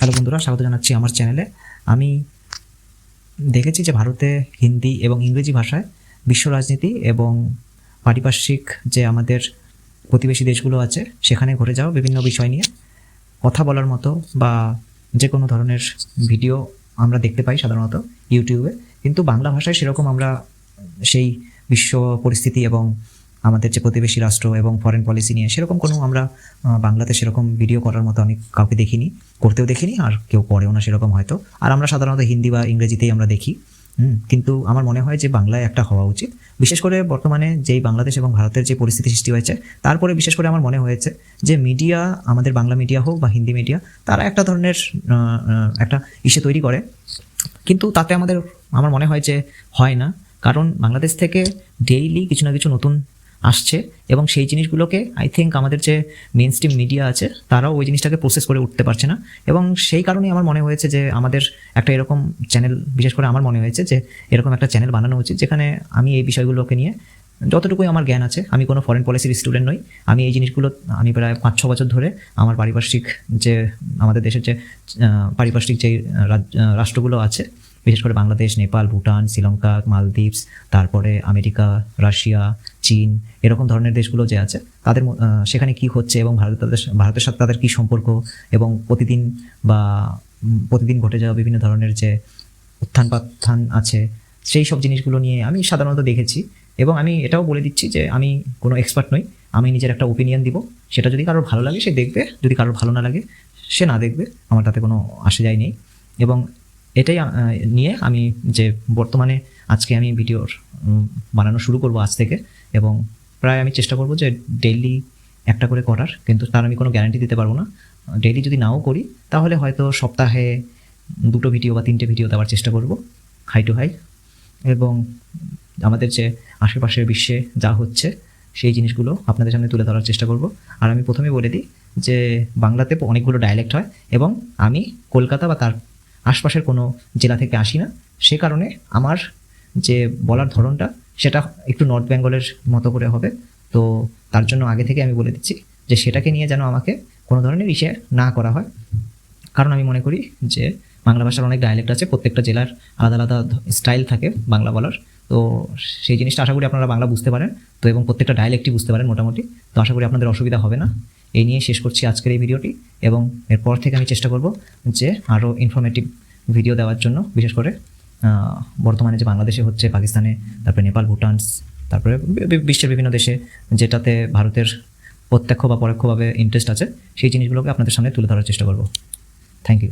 Hello বন্ধুরা, স্বাগত জানাচ্ছি আমার চ্যানেলে। আমি দেখেছি যে ভারতে হিন্দি এবং ইংরেজি ভাষায় বিশ্ব রাজনীতি এবং পারিপার্শ্বিক যে আমাদের প্রতিবেশী দেশগুলো আছে, সেখানে ঘটে যাওয়া বিভিন্ন বিষয় নিয়ে কথা বলার মতো বা যে কোনো ধরনের ভিডিও আমরা দেখতে পাই সাধারণত ইউটিউবে। কিন্তু বাংলা ভাষায় সেরকম আমরা সেই বিশ্ব পরিস্থিতি এবং আমাদের যে প্রতিবেশী রাষ্ট্র এবং ফরেন পলিসি নিয়ে, সেরকম কোনো আমরা বাংলাতে সেরকম ভিডিও করার মতো অনেক কাউকে দেখিনি, করতেও দেখিনি, আর কেউ করেও না সেরকম হয়তো। আর আমরা সাধারণত হিন্দি বা ইংরেজিতেই আমরা দেখি। কিন্তু আমার মনে হয় যে বাংলায় একটা হওয়া উচিত। বিশেষ করে বর্তমানে যেই বাংলাদেশ এবং ভারতের যে পরিস্থিতি সৃষ্টি হয়েছে, তারপরে বিশেষ করে আমার মনে হয়েছে যে মিডিয়া আমাদের বাংলা মিডিয়া হোক বা হিন্দি মিডিয়া তারা একটা ধরনের একটা ইসে তৈরি করে। কিন্তু তাতে আমাদের, আমার মনে হয় যে হয় না। কারণ বাংলাদেশ থেকে ডেইলি কিছু না কিছু নতুন আসছে এবং সেই জিনিসগুলোকে আই থিঙ্ক আমাদের যে মেন স্ট্রিম মিডিয়া আছে, তারাও ওই জিনিসটাকে প্রসেস করে উঠতে পারছে না। এবং সেই কারণেই আমার মনে হয়েছে যে আমাদের একটা এরকম চ্যানেল বিশেষ করে আমার মনে হয়েছে যে এরকম একটা চ্যানেল বানানো উচিত, যেখানে আমি এই বিষয়গুলোকে নিয়ে যতটুকুই আমার জ্ঞান আছে, আমি কোনো ফরেন পলিসির স্টুডেন্ট নই, আমি এই জিনিসগুলো, আমি প্রায় পাঁচ ছ বছর ধরে আমার পারিপার্শ্বিক যে, আমাদের দেশের যে পারিপার্শ্বিক যে রাষ্ট্রগুলো আছে বিশেষ করে বাংলাদেশ, নেপাল, ভুটান, শ্রীলঙ্কা, মালদ্বীপস, তারপরে আমেরিকা, রাশিয়া, চীন, এরকম ধরনের দেশগুলো যে আছে, তাদের সেখানে কি হচ্ছে এবং ভারত তাদের ভারতের সাথে তাদের কী সম্পর্ক এবং প্রতিদিন বা প্রতিদিন ঘটে যাওয়া বিভিন্ন ধরনের যে উত্থান পাত্থান আছে, সেই সব জিনিসগুলো নিয়ে আমি সাধারণত দেখেছি এবং আমি এটাও বলে দিচ্ছি যে আমি কোনো এক্সপার্ট নই। আমি নিজের একটা ওপিনিয়ন দিব। সেটা যদি কারোর ভালো লাগে সে দেখবে, যদি কারোর ভালো না লাগে সে না দেখবে, আমার তাতে কোনো আসে যায় নেই। এবং এটাই নিয়ে আমি যে বর্তমানে আজকে আমি ভিডিওর বানানো শুরু করব আজ থেকে এবং প্রায় আমি চেষ্টা করব যে ডেইলি একটা করে করার, কিন্তু তার আমি কোনো গ্যারান্টি দিতে পারব না। ডেইলি যদি নাও করি, তাহলে হয়তো সপ্তাহে দুটো ভিডিও বা তিনটে ভিডিও দেওয়ার চেষ্টা করব, হাই টু হাই। এবং আমাদের যে আশেপাশের বিশ্বে যা হচ্ছে, সেই জিনিসগুলো আপনাদের সামনে তুলে ধরার চেষ্টা করব। আর আমি প্রথমে বলে দিই যে বাংলাতে অনেকগুলো ডায়ালেক্ট হয় এবং আমি কলকাতা বা তার আশপাশের কোনো জেলা থেকে আসি না। সে কারণে আমার যে বলার ধরনটা, সেটা একটু নর্থ বেঙ্গলের মতো করে হবে। তো তার জন্য আগে থেকে আমি বলে দিচ্ছি যে সেটাকে নিয়ে যেন আমাকে কোনো ধরনের ইসে না করা হয়। কারণ আমি মনে করি যে বাংলা ভাষার অনেক ডায়ালেক্ট আছে, প্রত্যেকটা জেলার আলাদা আলাদা স্টাইল থাকে বাংলা বলার। তো সেই জিনিসটা আশা করি আপনারা বাংলা বুঝতে পারেন। তো এবং প্রত্যেকটা ডায়ালেক্টই বুঝতে পারেন মোটামুটি। তো আশা করি আপনাদের অসুবিধা হবে না। এই নিয়ে শেষ করছি আজকের এই ভিডিওটি এবং এরপর থেকে আমি চেষ্টা করব যে আরও ইনফরমেটিভ ভিডিও দেওয়ার জন্য, বিশেষ করে বর্তমানে যে বাংলাদেশে হচ্ছে, পাকিস্তানে, তারপরে নেপাল, ভুটান, তারপরে বিশ্বের বিভিন্ন দেশে যেটাতে ভারতের প্রত্যক্ষ বা পরোক্ষভাবে ইন্টারেস্ট আছে, সেই জিনিসগুলোকে আপনাদের সামনে তুলে ধরার চেষ্টা করব। Thank you